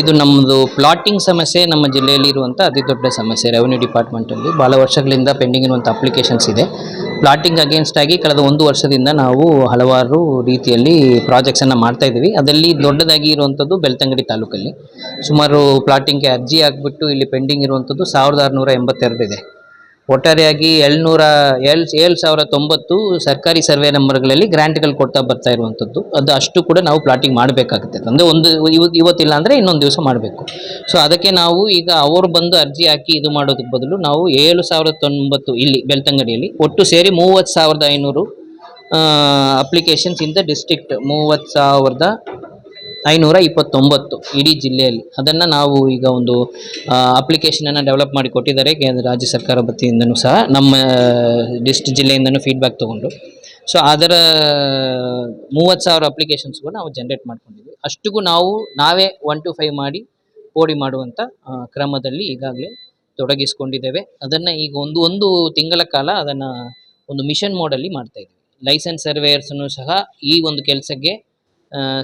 ಇದು ನಮ್ಮದು ಪ್ಲಾಟಿಂಗ್ ಸಮಸ್ಯೆ ನಮ್ಮ ಜಿಲ್ಲೆಯಲ್ಲಿ ಇರುವಂಥ ಅತಿ ದೊಡ್ಡ ಸಮಸ್ಯೆ. ರೆವೆನ್ಯೂ ಡಿಪಾರ್ಟ್ಮೆಂಟಲ್ಲಿ ಭಾಳ ವರ್ಷಗಳಿಂದ ಪೆಂಡಿಂಗ್ ಇರುವಂಥ ಅಪ್ಲಿಕೇಶನ್ಸ್ ಇದೆ. ಪ್ಲಾಟಿಂಗ್ ಅಗೇನ್ಸ್ಟ್ ಆಗಿ ಕಳೆದ ಒಂದು ವರ್ಷದಿಂದ ನಾವು ಹಲವಾರು ರೀತಿಯಲ್ಲಿ ಪ್ರಾಜೆಕ್ಟ್ಸನ್ನು ಮಾಡ್ತಾ ಇದ್ದೀವಿ. ಅದರಲ್ಲಿ ದೊಡ್ಡದಾಗಿ ಇರುವಂಥದ್ದು ಬೆಳ್ತಂಗಡಿ ತಾಲೂಕಲ್ಲಿ. ಸುಮಾರು ಪ್ಲಾಟಿಂಗ್ಗೆ ಅರ್ಜಿ ಆಗಿಬಿಟ್ಟು ಇಲ್ಲಿ ಪೆಂಡಿಂಗ್ ಇರುವಂಥದ್ದು ಸಾವಿರದ ಆರುನೂರ ಎಂಬತ್ತೆರಡು ಇದೆ. ಒಟ್ಟಾರೆಯಾಗಿ ಏಳ್ನೂರ ಏಳು ಏಳು ಸಾವಿರ ತೊಂಬತ್ತು ಸರ್ಕಾರಿ ಸರ್ವೆ ನಂಬರ್ಗಳಲ್ಲಿ ಗ್ರ್ಯಾಂಟ್ಗಳು ಕೊಡ್ತಾ ಬರ್ತಾ ಇರುವಂಥದ್ದು. ಅದು ಅಷ್ಟು ಕೂಡ ನಾವು ಪ್ಲಾಟಿಂಗ್ ಮಾಡಬೇಕಾಗುತ್ತೆ. ಅಂದರೆ ಒಂದು ಇವತ್ತು ಇವತ್ತಿಲ್ಲ ಅಂದರೆ ಇನ್ನೊಂದು ದಿವಸ ಮಾಡಬೇಕು. ಸೊ ಅದಕ್ಕೆ ನಾವು ಈಗ ಅವರು ಬಂದು ಅರ್ಜಿ ಹಾಕಿ ಇದು ಮಾಡೋದಕ್ಕೆ ಬದಲು ನಾವು ಏಳು ಸಾವಿರದ ತೊಂಬತ್ತು ಇಲ್ಲಿ ಬೆಳ್ತಂಗಡಿಯಲ್ಲಿ ಒಟ್ಟು ಸೇರಿ ಮೂವತ್ತು ಸಾವಿರದ ಐನೂರು ಅಪ್ಲಿಕೇಶನ್ಸ್ ಇನ್ ದ ಡಿಸ್ಟ್ರಿಕ್ಟ್ ಮೂವತ್ತು ಸಾವಿರದ ಐನೂರ ಇಪ್ಪತ್ತೊಂಬತ್ತು ಇಡೀ ಜಿಲ್ಲೆಯಲ್ಲಿ. ಅದನ್ನು ನಾವು ಈಗ ಒಂದು ಅಪ್ಲಿಕೇಶನನ್ನು ಡೆವಲಪ್ ಮಾಡಿ ಕೊಟ್ಟಿದ್ದಾರೆ ಕೇಂದ್ರ ರಾಜ್ಯ ಸರ್ಕಾರ ವತಿಯಿಂದನೂ ಸಹ, ನಮ್ಮ ಡಿಸ್ಟ್ ಜಿಲ್ಲೆಯಿಂದನೂ ಫೀಡ್ಬ್ಯಾಕ್ ತೊಗೊಂಡು. ಸೊ ಅದರ ಮೂವತ್ತು ಸಾವಿರ ಅಪ್ಲಿಕೇಶನ್ಸ್ಗೂ ನಾವು ಜನ್ರೇಟ್ ಮಾಡ್ಕೊಂಡಿದ್ವಿ ಅಷ್ಟಿಗೂ ನಾವು, ನಾವೇ ಒನ್ ಟು ಫೈವ್ ಮಾಡಿ ಪೋಡಿ ಮಾಡುವಂಥ ಕ್ರಮದಲ್ಲಿ ಈಗಾಗಲೇ ತೊಡಗಿಸ್ಕೊಂಡಿದ್ದೇವೆ. ಅದನ್ನು ಈಗ ಒಂದು ಒಂದು ತಿಂಗಳ ಕಾಲ ಅದನ್ನು ಒಂದು ಮಿಷನ್ ಮೋಡಲ್ಲಿ ಮಾಡ್ತಾ ಇದ್ದೀವಿ. ಲೈಸೆನ್ಸ್ ಸರ್ವೇಯರ್ಸನ್ನು ಸಹ ಈ ಒಂದು ಕೆಲಸಕ್ಕೆ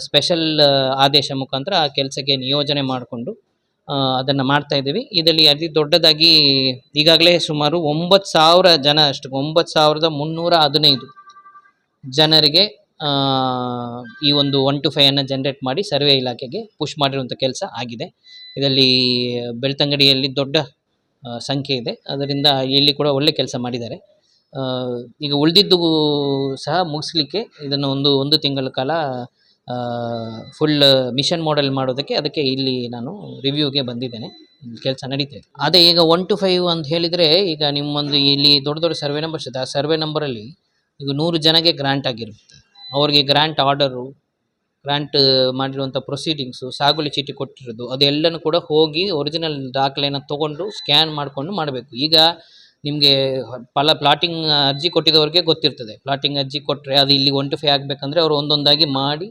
ಸ್ಪೆಷಲ್ ಆದೇಶ ಮುಖಾಂತರ ಆ ಕೆಲಸಕ್ಕೆ ನಿಯೋಜನೆ ಮಾಡಿಕೊಂಡು ಅದನ್ನು ಮಾಡ್ತಾ ಇದ್ದೀವಿ. ಇದರಲ್ಲಿ ಅತಿ ದೊಡ್ಡದಾಗಿ ಈಗಾಗಲೇ ಸುಮಾರು ಒಂಬತ್ತು ಸಾವಿರ ಜನ ಅಷ್ಟು, ಒಂಬತ್ತು ಸಾವಿರದ ಮುನ್ನೂರ ಹದಿನೈದು ಜನರಿಗೆ ಈ ಒಂದು ಒನ್ ಟು ಫೈವನ್ನು ಜನ್ರೇಟ್ ಮಾಡಿ ಸರ್ವೆ ಇಲಾಖೆಗೆ ಪುಷ್ ಮಾಡಿರುವಂಥ ಕೆಲಸ ಆಗಿದೆ. ಇದರಲ್ಲಿ ಬೆಳ್ತಂಗಡಿಯಲ್ಲಿ ದೊಡ್ಡ ಸಂಖ್ಯೆ ಇದೆ. ಅದರಿಂದ ಇಲ್ಲಿ ಕೂಡ ಒಳ್ಳೆ ಕೆಲಸ ಮಾಡಿದ್ದಾರೆ. ಈಗ ಉಳಿದಿದ್ದು ಸಹ ಮುಗಿಸ್ಲಿಕ್ಕೆ ಇದನ್ನು ಒಂದು ಒಂದು ತಿಂಗಳ ಕಾಲ ಫುಲ್ ಮಿಷನ್ ಮಾಡೆಲ್ ಮಾಡೋದಕ್ಕೆ ಅದಕ್ಕೆ ಇಲ್ಲಿ ನಾನು ರಿವ್ಯೂಗೆ ಬಂದಿದ್ದೇನೆ. ಕೆಲಸ ನಡೀತಾ ಅದೇ ಈಗ ಒನ್ ಟು ಫೈವ್ ಅಂತ ಹೇಳಿದರೆ ಈಗ ನಿಮ್ಮೊಂದು ಇಲ್ಲಿ ದೊಡ್ಡ ದೊಡ್ಡ ಸರ್ವೆ ನಂಬರ್ಸ್ ಇದೆ ಆ ಸರ್ವೆ ನಂಬರಲ್ಲಿ ಈಗ ನೂರು ಜನಗೆ ಗ್ರ್ಯಾಂಟ್ ಆಗಿರುತ್ತೆ. ಅವ್ರಿಗೆ ಗ್ರ್ಯಾಂಟ್ ಆರ್ಡರು ಗ್ರ್ಯಾಂಟ್ ಮಾಡಿರುವಂಥ ಪ್ರೊಸೀಡಿಂಗ್ಸು ಸಾಗುಲಿ ಚೀಟಿ ಕೊಟ್ಟಿರೋದು, ಅದೆಲ್ಲನೂ ಕೂಡ ಹೋಗಿ ಒರಿಜಿನಲ್ ದಾಖಲೆಯನ್ನು ತೊಗೊಂಡು ಸ್ಕ್ಯಾನ್ ಮಾಡಿಕೊಂಡು ಮಾಡಬೇಕು. ಈಗ ನಿಮಗೆ ಪಲ ಪ್ಲಾಟಿಂಗ್ ಅರ್ಜಿ ಕೊಟ್ಟಿದ್ದವ್ರಿಗೆ ಗೊತ್ತಿರ್ತದೆ. ಪ್ಲಾಟಿಂಗ್ ಅರ್ಜಿ ಕೊಟ್ಟರೆ ಅದು ಇಲ್ಲಿ ಒನ್ ಟು ಫೈ ಆಗಬೇಕಂದ್ರೆ ಅವರು ಒಂದೊಂದಾಗಿ ಮಾಡಿ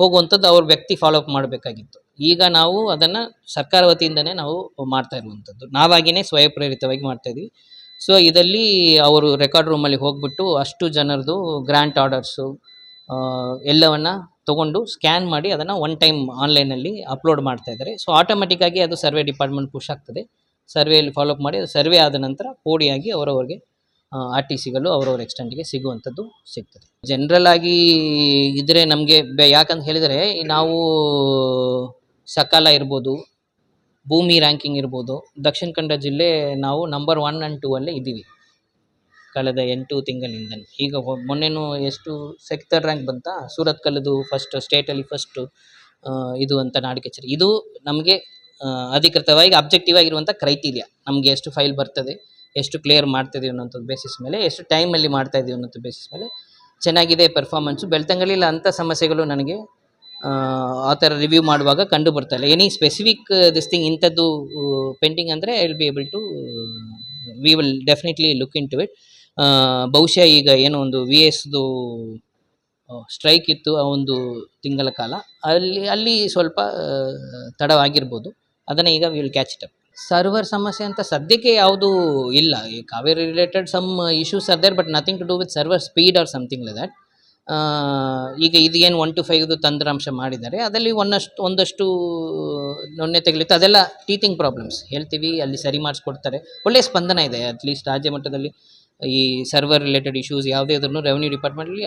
ಹೋಗುವಂಥದ್ದು ಅವ್ರ ವ್ಯಕ್ತಿ ಫಾಲೋ ಅಪ್ ಮಾಡಬೇಕಾಗಿತ್ತು. ಈಗ ನಾವು ಅದನ್ನು ಸರ್ಕಾರ ವತಿಯಿಂದನೇ ನಾವು ಮಾಡ್ತಾ ಇರುವಂಥದ್ದು. ನಾವಾಗಿಯೇ ಸ್ವಯಂ ಪ್ರೇರಿತವಾಗಿ ಮಾಡ್ತಾ ಇದ್ದೀವಿ ಸೊ ಇದರಲ್ಲಿ ಅವರು ರೆಕಾರ್ಡ್ ರೂಮಲ್ಲಿ ಹೋಗ್ಬಿಟ್ಟು ಅಷ್ಟು ಜನರದು ಗ್ರ್ಯಾಂಟ್ ಆರ್ಡರ್ಸು ಎಲ್ಲವನ್ನು ತಗೊಂಡು ಸ್ಕ್ಯಾನ್ ಮಾಡಿ ಅದನ್ನು ಒನ್ ಟೈಮ್ ಆನ್ಲೈನಲ್ಲಿ ಅಪ್ಲೋಡ್ ಮಾಡ್ತಾ ಇದ್ದಾರೆ. ಸೊ ಆಟೋಮೆಟಿಕ್ಕಾಗಿ ಅದು ಸರ್ವೆ ಡಿಪಾರ್ಟ್ಮೆಂಟ್ ಪುಷ್ ಆಗ್ತದೆ. ಸರ್ವೆಯಲ್ಲಿ ಫಾಲೋ ಅಪ್ ಮಾಡಿ ಅದು ಸರ್ವೆ ಆದ ನಂತರ ಪೋಡಿಯಾಗಿ ಅವರವರಿಗೆ ಆರ್ ಟಿ ಸಿಗಳು ಅವರವ್ರ ಎಕ್ಸ್ಟೆಂಟ್ಗೆ ಸಿಗುವಂಥದ್ದು ಸಿಗ್ತದೆ. ಜನರಲ್ ಆಗಿ ಇದ್ರೆ ನಮಗೆ ಯಾಕಂತ ಹೇಳಿದರೆ, ನಾವು ಸಕಾಲ ಇರ್ಬೋದು, ಭೂಮಿ ರ್ಯಾಂಕಿಂಗ್ ಇರ್ಬೋದು, ದಕ್ಷಿಣ ಕನ್ನಡ ಜಿಲ್ಲೆ ನಾವು ನಂಬರ್ ಒನ್ ಆ್ಯಂಡ್ ಟೂ ಅಲ್ಲೇ ಇದ್ದೀವಿ. ಕಳೆದ ಎಂಟು ತಿಂಗಳಿಂದ ಈಗ ಮೊನ್ನೆನೂ ಎಷ್ಟು ಸೆಕ್ಟರ್ ರ್ಯಾಂಕ್ ಬಂತ, ಸೂರತ್ ಕಲ್ಲದು ಫಸ್ಟ್ ಸ್ಟೇಟಲ್ಲಿ ಫಸ್ಟು ಇದು ಅಂತ ನಾಡಿ ಕಚೇರಿ ಇದು ನಮಗೆ ಅಧಿಕೃತವಾಗಿ ಅಬ್ಜೆಕ್ಟಿವ್ ಆಗಿರುವಂಥ ಕ್ರೈಟೀರಿಯಾ ನಮಗೆ ಎಷ್ಟು ಫೈಲ್ ಬರ್ತದೆ ಎಷ್ಟು ಕ್ಲಿಯರ್ ಮಾಡ್ತಿದ್ದೀವಿ ಅನ್ನೋಂಥದ್ದು ಬೇಸಿಸ್ ಮೇಲೆ ಎಷ್ಟು ಟೈಮಲ್ಲಿ ಮಾಡ್ತಾ ಇದ್ದೀವಿ ಅನ್ನೋಂಥ ಬೇಸಿಸ್ ಮೇಲೆ ಚೆನ್ನಾಗಿದೆ ಪರ್ಫಾರ್ಮೆನ್ಸು ಬೆಳ್ತಂಗಲಿಲ್ಲ ಅಂಥ ಸಮಸ್ಯೆಗಳು ನನಗೆ ಆ, ಥರ ರಿವ್ಯೂ ಮಾಡುವಾಗ ಕಂಡು ಬರ್ತಾ ಇಲ್ಲ. ಎನಿ ಸ್ಪೆಸಿಫಿಕ್ ದಿಸ್ ಥಿಂಗ್ ಇಂಥದ್ದು ಪೆಂಡಿಂಗ್ ಅಂದರೆ I will be able to we will definitely look into it ಬಹುಶಃ ಈಗ ಏನೋ ಒಂದು ವಿ ಎಸ್ದು ಸ್ಟ್ರೈಕ್ ಇತ್ತು ಆ ಒಂದು ತಿಂಗಳ ಕಾಲ. ಅಲ್ಲಿ ಅಲ್ಲಿ ಸ್ವಲ್ಪ ತಡವಾಗಿರ್ಬೋದು. ಅದನ್ನು ಈಗ will catch it up server ಸಮಸ್ಯೆ ಅಂತ ಸದ್ಯಕ್ಕೆ ಯಾವುದು ಇಲ್ಲ. ಈ Kaveri related some issues are there but nothing to do with server speed or something like that ಈಗ ಇದು ಏನು ಒನ್ ಟು ಫೈವ್ದು ತಂತ್ರಾಂಶ ಮಾಡಿದ್ದಾರೆ. ಅದರಲ್ಲಿ ಒಂದಷ್ಟು ಒಂದಷ್ಟು ನೊನ್ನೆ ತೆಗಲಿತ್ತು. ಅದೆಲ್ಲ ಟೀಚಿಂಗ್ ಪ್ರಾಬ್ಲಮ್ಸ್ ಹೇಳ್ತೀವಿ, ಅಲ್ಲಿ ಸರಿ ಮಾಡಿಸ್ಕೊಡ್ತಾರೆ. ಒಳ್ಳೆಯ ಸ್ಪಂದನ ಇದೆ. ಅಟ್ಲೀಸ್ಟ್ ರಾಜ್ಯ ಮಟ್ಟದಲ್ಲಿ ಈ ಸರ್ವರ್ ರಿಲೇಟೆಡ್ ಇಶ್ಯೂಸ್ ಯಾವುದೇ ಇದ್ರೂ ರೆವೆನ್ಯೂ ಡಿಪಾರ್ಟ್ಮೆಂಟಲ್ಲಿ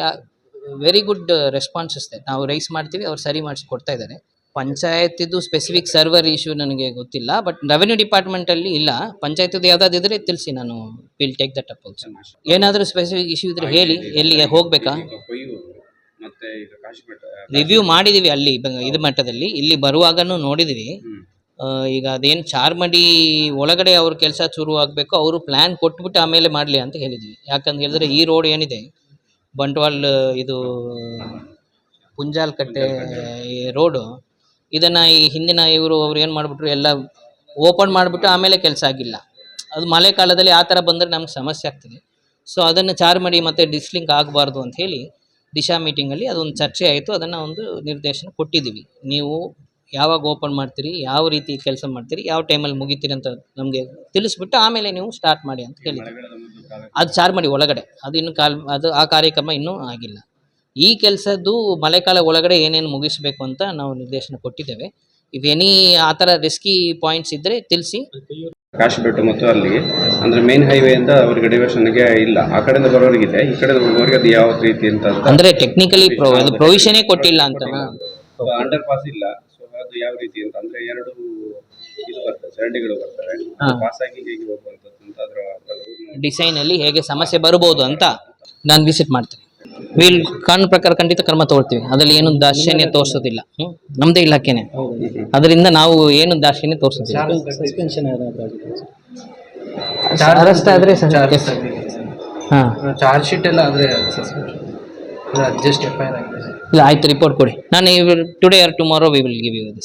ವೆರಿ ಗುಡ್ ರೆಸ್ಪಾನ್ಸಸ್ ಇದೆ. ನಾವು ರೈಸ್ ಮಾಡ್ತೀವಿ, ಅವ್ರು ಸರಿ ಮಾಡಿಸ್ಕೊಡ್ತಾ ಇದ್ದಾರೆ. ಪಂಚಾಯತಿದು ಸ್ಪೆಸಿಫಿಕ್ ಸರ್ವರ್ ಇಶ್ಯೂ ನನಗೆ ಗೊತ್ತಿಲ್ಲ ಬಟ್ ರೆವೆನ್ಯೂ ಡಿಪಾರ್ಟ್ಮೆಂಟಲ್ಲಿ ಇಲ್ಲ. ಪಂಚಾಯತಿದು ಯಾವುದಾದ್ರು ತಿಳಿಸಿ ನಾನು will take that up also ಏನಾದರೂ ಸ್ಪೆಸಿಫಿಕ್ ಇಶ್ಯೂ ಇದ್ರೆ ಹೇಳಿ ಎಲ್ಲಿಗೆ ಹೋಗಬೇಕಾ? ರಿವ್ಯೂ ಮಾಡಿದ್ದೀವಿ ಅಲ್ಲಿ ಇದು ಮಟ್ಟದಲ್ಲಿ. ಇಲ್ಲಿ ಬರುವಾಗನೂ ನೋಡಿದ್ದೀವಿ ಈಗ ಅದೇನು ಚಾರ್ಮಡಿ ಒಳಗಡೆ ಅವ್ರ ಕೆಲಸ ಶುರು ಆಗಬೇಕು ಅವರು ಪ್ಲ್ಯಾನ್ ಕೊಟ್ಬಿಟ್ಟು ಆಮೇಲೆ ಮಾಡಲಿ ಅಂತ ಹೇಳಿದ್ವಿ. ಯಾಕಂತ ಹೇಳಿದ್ರೆ ಈ ರೋಡ್ ಏನಿದೆ? ಬಂಟ್ವಾಲ್ ಇದು ಪುಂಜಾಲ್ಕಟ್ಟೆ ರೋಡು ಇದನ್ನು ಈ ಹಿಂದಿನ ಇವರು ಅವ್ರು ಏನು ಮಾಡಿಬಿಟ್ರು ಎಲ್ಲ ಓಪನ್ ಮಾಡಿಬಿಟ್ಟು ಆಮೇಲೆ ಕೆಲಸ ಆಗಿಲ್ಲ. ಅದು ಮಳೆಗಾಲದಲ್ಲಿ ಆ ಥರ ಬಂದರೆ ನಮ್ಗೆ ಸಮಸ್ಯೆ ಆಗ್ತದೆ. ಸೊ ಅದನ್ನು ಚಾರ್ಮಡಿ ಮತ್ತು ಡಿಸ್ಲಿಂಕ್ ಆಗಬಾರ್ದು ಅಂತ ಹೇಳಿ ದಿಶಾ ಮೀಟಿಂಗಲ್ಲಿ ಅದೊಂದು ಚರ್ಚೆ ಆಯಿತು. ಅದನ್ನು ಒಂದು ನಿರ್ದೇಶನ ಕೊಟ್ಟಿದ್ದೀವಿ. ನೀವು ಯಾವಾಗ ಓಪನ್ ಮಾಡ್ತೀರಿ ಯಾವ ರೀತಿ ಕೆಲಸ ಮಾಡ್ತೀರಿ ಯಾವ ಟೈಮಲ್ಲಿ ಮುಗಿತೀರಿ ಅಂತ ನಮಗೆ ತಿಳಿಸ್ಬಿಟ್ಟು ಆಮೇಲೆ ನೀವು ಸ್ಟಾರ್ಟ್ ಮಾಡಿ ಅಂತ ಹೇಳಿದ್ವಿ ಅದು ಚಾರ್ಮಡಿ ಒಳಗಡೆ. ಅದು ಇನ್ನು ಕಾಲ್ ಅದು ಆ ಕಾರ್ಯಕ್ರಮ ಇನ್ನೂ ಆಗಿಲ್ಲ. ಈ ಕೆಲಸದ್ದು ಮಳೆಕಾಲ ಒಳಗಡೆ ಏನೇನು ಮುಗಿಸಬೇಕು ಅಂತ ನಾವು ನಿರ್ದೇಶನ ಕೊಟ್ಟಿದ್ದೇವೆ. ಇಫ್ ಎನಿ ಆ ಥರ ರಿಸ್ಕಿ ಪಾಯಿಂಟ್ಸ್ ಇದ್ರೆ ತಿಳಿಸಿ. ಕಾಶಿಪೇಟೆ ಮತ್ತು ಅಲ್ಲಿ ಅಂದ್ರೆ ಮೇನ್ ಹೈವೇ ಇಂದ ಅವರಿಗೆ ಡೈವರ್ಷನ್ಗೆ ಇಲ್ಲ. ಆ ಕಡೆಯಿಂದ ಬರೋರಿಗಿದೆ ಈ ಕಡೆ ಬರೋರಿಗೆ ಅದು ಯಾವ ರೀತಿ ಅಂತ ಅಂದ್ರೆ ಟೆಕ್ನಿಕಲಿ ಪ್ರೊವಿಷನೇ ಕೊಟ್ಟಿಲ್ಲ ಅಂತ. ಅಂಡರ್ ಪಾಸ್ ಇಲ್ಲ. ಸೊ ಅದು ಯಾವ ರೀತಿ ಅಂತ ಅಂದ್ರೆ ಎರಡು ಇದು ಬರ್ತದೆ ಚರಂಡಿಗಳು ಬರ್ತವೆ. ಪಾಸ್ ಆಗಿ ಹೇಗೆ ಹೋಗುವಂತದ್ದು ಅಂತ ಅದರ ಡಿಸೈನ್ ಅಲ್ಲಿ ಹೇಗೆ ಸಮಸ್ಯೆ ಬರಬಹುದು ಅಂತ ನಾನು ವಿಸಿಟ್ ಮಾಡ್ತೀನಿ. ವಿಲ್ ಕಾನೂನು ಪ್ರಕಾರ ಖಂಡಿತ ಕ್ರಮ ತಗೊಳ್ತೀವಿ. ಅದರಲ್ಲಿ ಏನು ದಾರ್ಶನ್ಯ ತೋರಿಸೋದಿಲ್ಲ. ಹ್ಮ್? ನಮ್ದೇ ಇಲಾಖೆನೆ. ಅದರಿಂದ ನಾವು ಏನು ದಾರ್ಶನ್ಯ ತೋರಿಸೋದಿಲ್ಲ. ಅರೆಸ್ಟ್ ಆದರೆ ಹಾಂ. ಚಾರ್ಜ್ ಶೀಟ್ ಎಲ್ಲ ಆದರೆ ಇಲ್ಲ ಆಯ್ತು ರಿಪೋರ್ಟ್ ಕೊಡಿ. ನಾನು today or tomorrow we will give you this